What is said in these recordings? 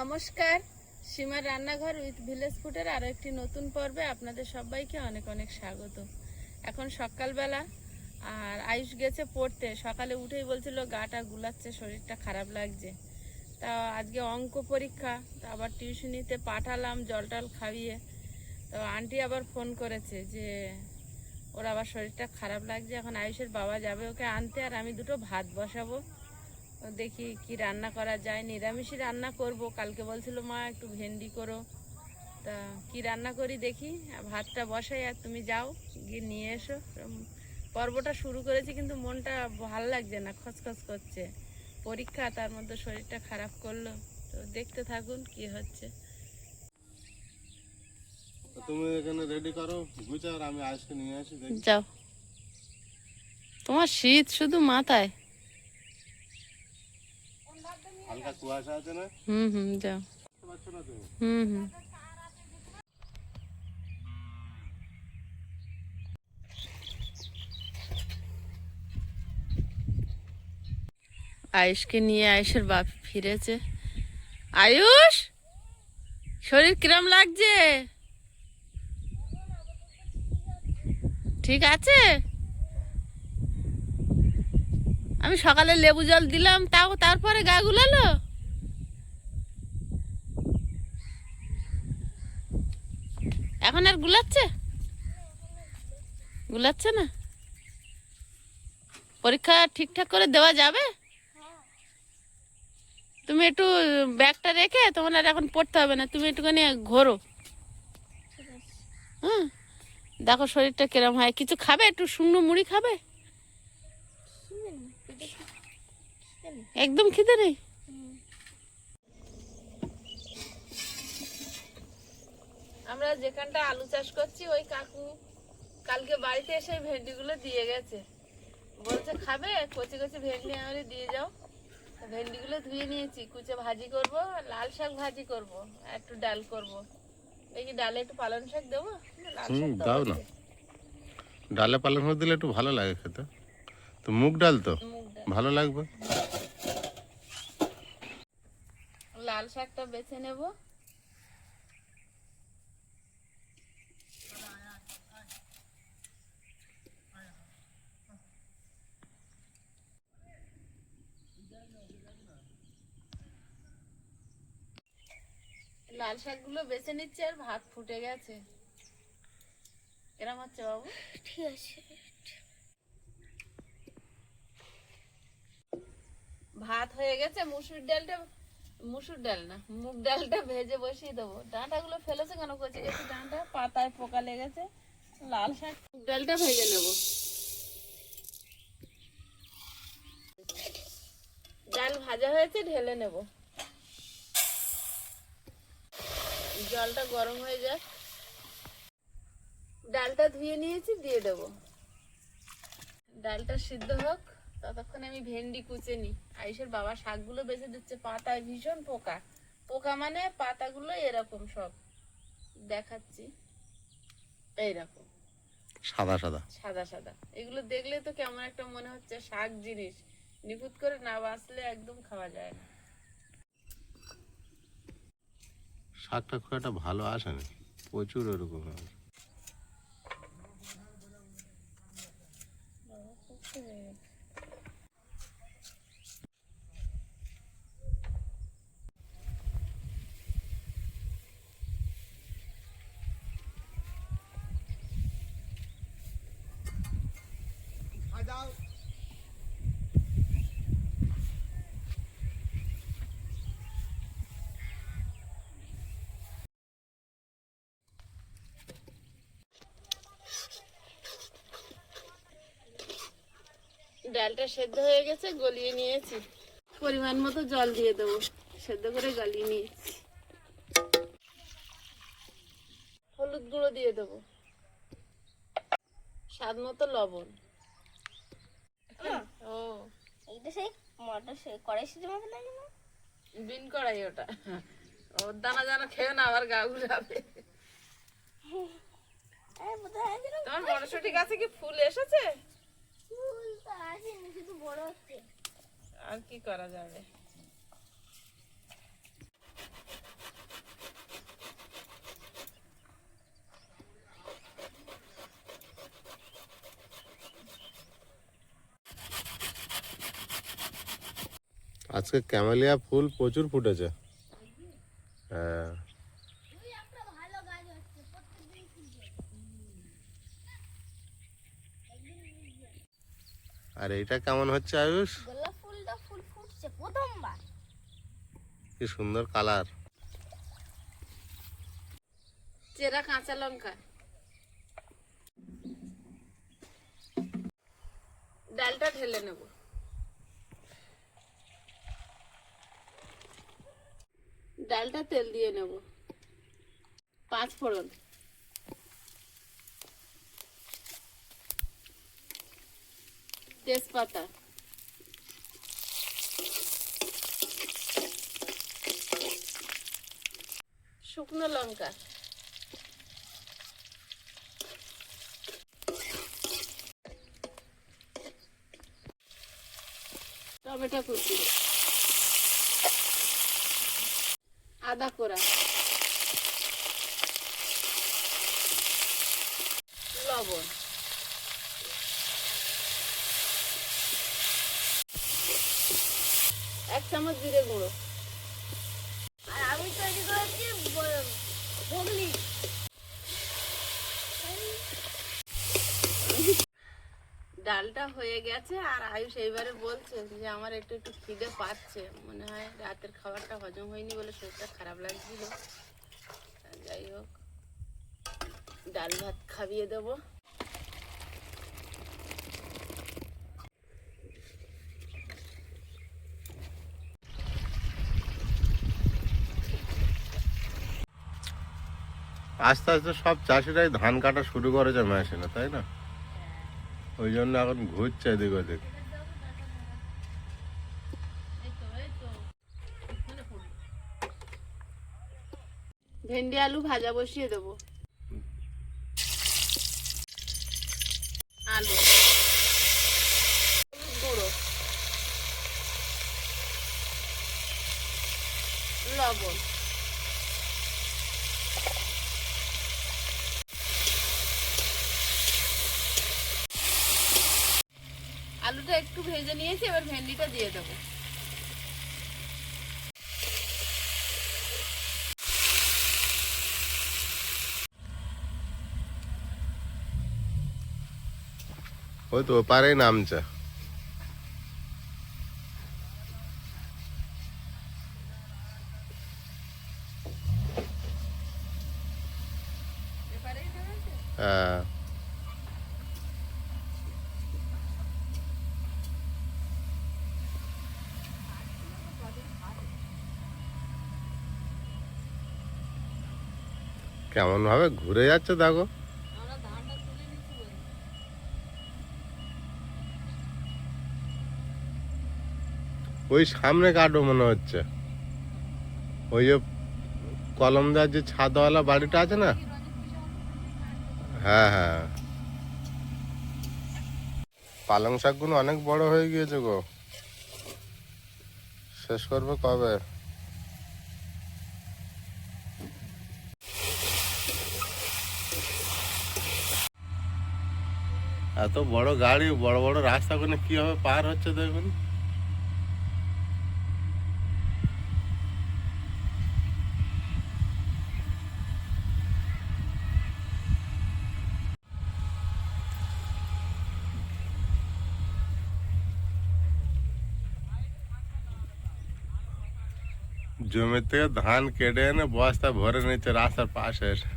নমস্কার। সীমার রান্নাঘর উইথ ভিলেজ ফুডের আরও একটি নতুন পর্বে আপনাদের সবাইকে অনেক অনেক স্বাগত। এখন সকালবেলা আর আয়ুষ গেছে পড়তে। সকালে উঠেই বলছিল গাটা গুলাচ্ছে, শরীরটা খারাপ লাগছে। তা আজকে অঙ্ক পরীক্ষা, তা আবার টিউশনিতে পাঠালাম জল টল খাইয়ে। তো আন্টি আবার ফোন করেছে যে ওর আবার শরীরটা খারাপ লাগছে। এখন আয়ুষের বাবা যাবে ওকে আনতে আর আমি দুটো ভাত বসাবো। দেখি কি রান্না করা যায়। নিরামিষই রান্না করব। কালকে বলছিল মা একটু ভেন্ডি করো। তা কি রান্না করি দেখি। ভাতটা বসাই আর তুমি যাও গিয়ে নিয়ে এসো। পর্বটা শুরু করেছি কিন্তু মনটা ভালো লাগছে না খচখচ করছে। পরীক্ষা তার মধ্যে শরীরটা খারাপ করল। তো দেখতে থাকুন কি হচ্ছে। তুমি এখানে রেডি করো গুছার আমি আজকে নিয়ে আসি যাও। তোমার শীত শুধু মাথায়? হালকা কুয়াশা আছে না? হুম হুম যাও। হুম হুম। আয়ুষকে নিয়ে আয়ুষের বাপ ফিরেছে। আয়ুষ শরীর কিরম লাগছে? ঠিক আছে? আমি সকালে লেবু জল দিলাম তাও তারপরে গা গুলালো? এখন আর গুলাচ্ছে? গুলাচ্ছে না? পরীক্ষা ঠিকঠাক করে দেওয়া যাবে? তুমি একটু ব্যাগটা রেখে তোমার আর এখন পড়তে হবে না তুমি একটুখানি ঘোরো। হ্যাঁ দেখো শরীরটা কিরম হয়। কিছু খাবে? একটু শুকনো মুড়ি খাবে? একদম খিদে নেই? আমরা যেখানটা আলু চাষ করছি ওই কাকু কালকে বাড়িতে এসে ভেন্ডিগুলো দিয়ে গেছে। বলছে খাবে? কচি কচি ভেন্ডি আমারে দিয়ে যাও। ভেন্ডিগুলো ধুয়ে নিয়েছি কুচে ভাজি করব লাল শাক ভাজি করব আর একটু ডাল করব। দেখি ডালে একটু পালং শাক দেবো? হুম, দাও না। ডালে পালং শাক দিলে একটু ভালো লাগে খেতে। তো মুগ ডাল তো? ভালো লাগবে লাল শাকটা বেছে নেব। লাল শাকগুলো বেছে নিচ্ছে আর ভাত ফুটে গেছে। এরম হচ্ছে বাবু? ঠিক আছে। ভাত হয়ে গেছে মুসুর ডালটা মুসুর ডাল না, মুগ ডালটা ভেজে বসিয়ে দেবো। ডাঁটাগুলো ফেলেছে কেন? কচি কচি ডাঁটা, পাতায় পোকা লেগেছে, লাল শাক। মুগ ডালটা ভেজে নেব। ডাল ভাজা হয়েছে, ঢেলে নেব। জলটা গরম হয়ে যাক। ডালটা ধুয়ে নিয়েছি, দিয়ে দেবো। ডালটা সিদ্ধ হোক, ততক্ষণ আমি ভেন্ডি কুচে নি আয়ুষের বাবা শাকগুলো বেছে দিচ্ছে পাতায় ভীষণ পোকা। পোকা মানে পাতাগুলো এরকম সব। দেখাচ্ছি। এইরকম। সাদা সাদা। সাদা সাদা। এগুলো দেখলে তো কেমন একটা মনে হচ্ছে শাক জিনিস। নিখুঁত করে না বাঁচলে একদম খাওয়া যায় না। শাকটা খুব একটা ভালো আসে না। প্রচুর ওরকম হয়। ডালটা সেদ্ধ হয়ে গেছে গলিয়ে নিয়েছি। পরিমাণ মতো জল দিয়ে দেবো। সেদ্ধ করে গলিয়ে নিয়েছি। হলুদ গুঁড়ো দিয়ে দেবো। স্বাদ মতো লবণ। ও। এইটা সেই মটর সেই কড়াই সিদ্ধ মতো লাগে না? বিন কড়াই ওটা। ওর দানা জানা খেয়ে না আবার গা ঘুরাবে। আরে তোমার মটরশুটি গাছে কি ফুল এসেছে? আর কি করা যাবে আজকে ক্যামেলিয়া ফুল প্রচুর ফুটেছে হ্যাঁ আর এইটা কেমন হচ্ছে আয়ুষ? গোলাপ ফুলটা ফুল ফুটছে প্রথমবার। কি সুন্দর কালার। চেরা কাঁচা লঙ্কা। ডালটা ঢেলে নেব। ডালটা তেল দিয়ে নেব। পাঁচ ফোড়ন। তেজপাতা শুকনো লঙ্কা। টমেটো কুচি। আদা কোড়া লবণ এক চামচ জিরে গুঁড়ো আর আমি তৈরি করেছি ব- বগলি ডালটা হয়ে গেছে আর আয়ুষ এইবারে বলছে যে আমার একটু একটু খিদে পাচ্ছে। মনে হয় রাতের খাবারটা হজম হয়নি বলে শরীরটা খারাপ লাগছিল। যাই হোক, ডাল ভাত খাইয়ে দেবো। আস্তে আস্তে সব চাষিরাই ধান কাটা শুরু করেছে মেশিনে তাই না? ওই জন্য এখন ঘুরছে এদিক ওদিক। ভেন্ডি আলু ভাজা বসিয়ে দেবো। আলু গুঁড়ো লবণ আলুটা একটু ভেজে নিয়েছি এবার ভেন্ডিটা দিয়ে দেবো। ওই তো ওপারেই নামছে হ্যাঁ কেমন ভাবে ঘুরে যাচ্ছে দেখো। ওই সামনে কাটো মনে হচ্ছে। ওই যে কলম দেওয়ার যে ছাদওয়ালা বাড়িটা আছে না? হ্যাঁ হ্যাঁ। পালং শাকগুলো অনেক বড় হয়ে গিয়েছে গো। শেষ করবে কবে? এত বড় গাড়ি বড় বড় রাস্তা করে কীভাবে পার হচ্ছে দেখুন জমি থেকে ধান কেটে এনে বস্তা ভরে নিচ্ছে রাস্তার পাশে এসে।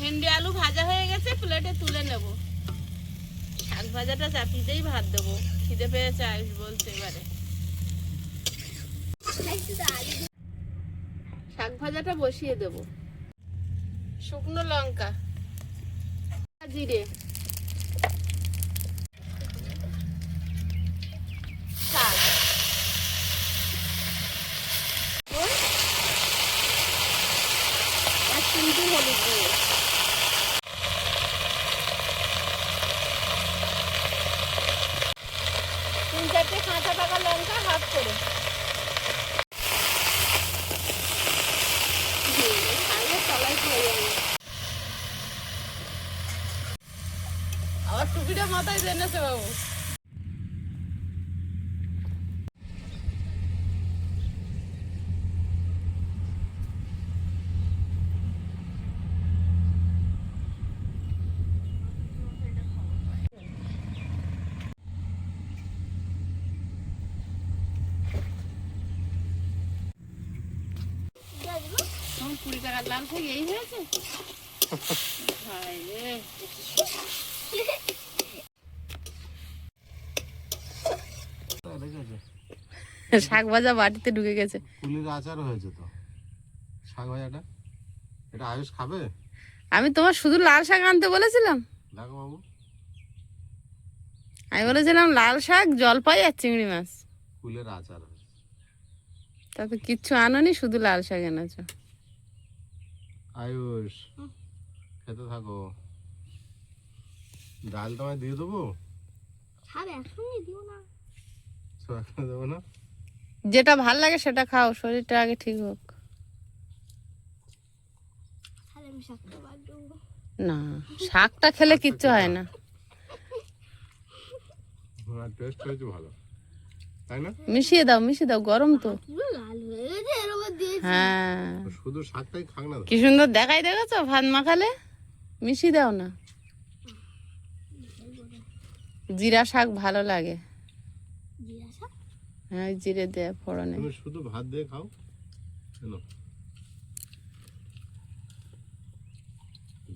ভেন্ডি আলু ভাজা হয়ে গেছে প্লেটে তুলে নেব শাক চাপিতেই ভাত দেবো। খিদে পেয়েছে আয়ুষ বলছে এবারে। শাক ভাজাটা বসিয়ে দেবো। শুকনো লঙ্কা। জিরে। আছে কাঁচা পাকা লঙ্কা হাফ করে। আবার টুপিটা মাথায় জেনেছে বাবু। কুড়ি টাকার লাল শাক এই হয়েছে? শাক ভাজা বাটিতে ঢুকে গেছে। কুলির আচার হয়েছে তো। শাক ভাজাটা? এটা আয়ুষ খাবে? আমি তোমার শুধু লাল শাক আনতে বলেছিলাম? দেখো বাবু। আমি বলেছিলাম লাল শাক জলপাই আর চিংড়ি মাছ। কুলের আচার তাতে কিচ্ছু আনোনি শুধু লাল শাক এনেছো। আয়ুষ খেতে থাকো। ডাল তোমায় দিয়ে দেবো? যেটা ভালো লাগে সেটা খাও শরীরটা আগে ঠিক হোক। শাকটা না শাকটা খেলে কিচ্ছু হয় না। টেস্ট হয়েছে ভালো। তাই না? মিশিয়ে দাও মিশিয়ে দাও গরম তো। হয়ে। শুধু শাকটাই খাক না কি সুন্দর দেখাই দেখেছ? ভাত মাখালে? মিশিয়ে দাও না। জিরা শাক ভালো লাগে। জিরা শাক? হ্যাঁ জিরে দেয় ফোড়নে। শুধু ভাত দিয়ে খাও।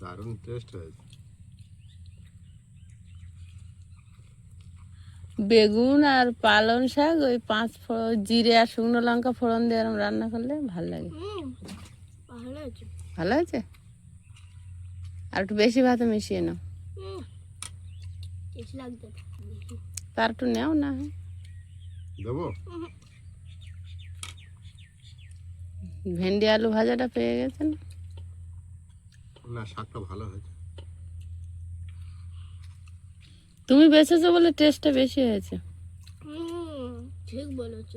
দারুণ টেস্ট হয়েছে। বেগুন আর পালং শাক ওই পাঁচ ফোড়ন জিরে আর শুকনো লঙ্কা ফোড়ন দিয়ে এরকম রান্না করলে ভালো লাগে। ভালো আছে আর একটু বেশি ভাতে মিশিয়ে নাও। তার একটু নেও না। দেবো? ভেন্ডি আলু ভাজাটা পেয়ে গেছেন? না শাকটা ভালো হয়েছে। তুমি বেছেছো বলে টেস্টটা বেশি হয়েছে। হুম ঠিক বলেছ।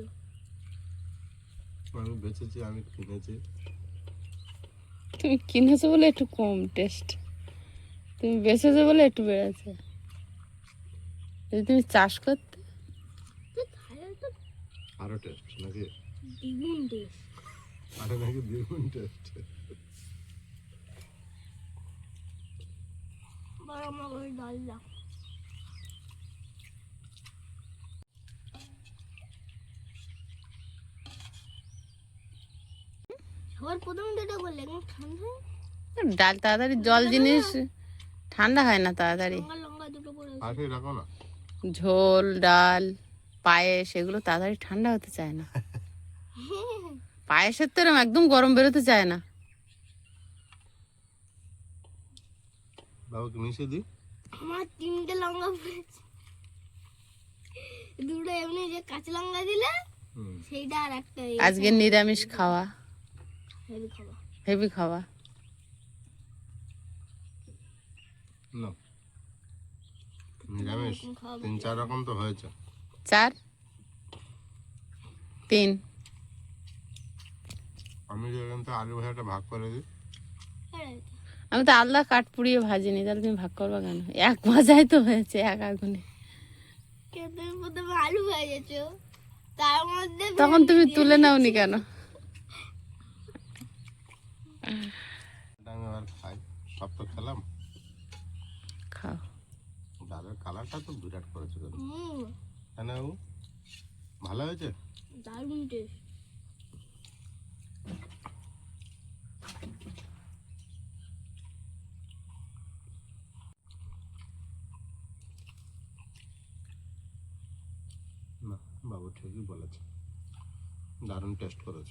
আমি বেঁচেছি আমি কিনেছি। তুমি কিনেছো বলে একটু কম টেস্ট তুমি বেছেছো বলে একটু বেড়েছে। যদি তুমি চাষ করতে আরও টেস্ট নাকি? দ্বিগুণ টেস্ট আরও নাকি দ্বিগুণ টেস্ট বড় আমার ডাল দাও। সবার প্রথমে যেটা করলে এখন ঠান্ডা ডাল তাড়াতাড়ি জল জিনিস ঠান্ডা হয় না তাড়াতাড়ি। ঝোল ডাল পায়েস এগুলো তাড়াতাড়ি ঠান্ডা হতে চায় না। পায়েসের তো এরকম একদম গরম বেরোতে চায় না। বাবুকে মিশিয়ে দিই। আমার তিনটে লঙ্কা পড়েছে। দুটো এমনি যে কাঁচা লঙ্কা দিলে সেইটা আর একটা আজকে নিরামিষ খাওয়া। হেভি খাওয়া নিরামিষ তিন চার রকম তো হয়েছে। চার? তিন। আমি থেকে আলু ভাজাটা ভাগ করে দিই। হ্যাঁ আমি তো আলাদা কাঠ পুড়িয়ে ভাজিনি তাহলে তুমি ভাগ করবা কেন? এক ভাজাই তো হয়েছে এক আগুনে। আলু ভেজেছো তার মধ্যে তখন তুমি তুলে নাওনি কেন? আমি আবার খাই। সব তো খেলাম। খাও। ডালের কালারটা তো বিরাট করেছে কিন্তু। হুম। না বাবু? ভালো হয়েছে? দারুণ টেস্ট না বাবু ঠিকই বলেছে। দারুণ টেস্ট করেছ।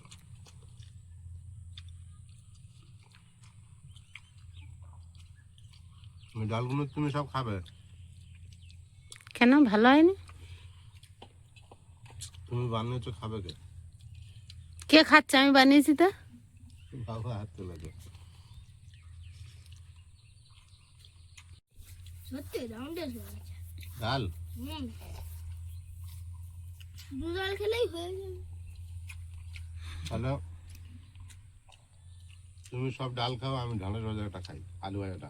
ওই ডালগুলো তুমি সব খাবে। কেন? ভালো হয়নি? তুমি বানিয়েছো খাবে কে? কে খাচ্ছে? আমি বানিয়েছি তো। বাবু হাত তুলেছে সত্যি ডাল? হুম। দু ডাল খেলেই হয়ে যাবে। তাহলে তুমি সব ডাল খাও আমি ঢালের ভাজাটা খাই আলু ভাজাটা।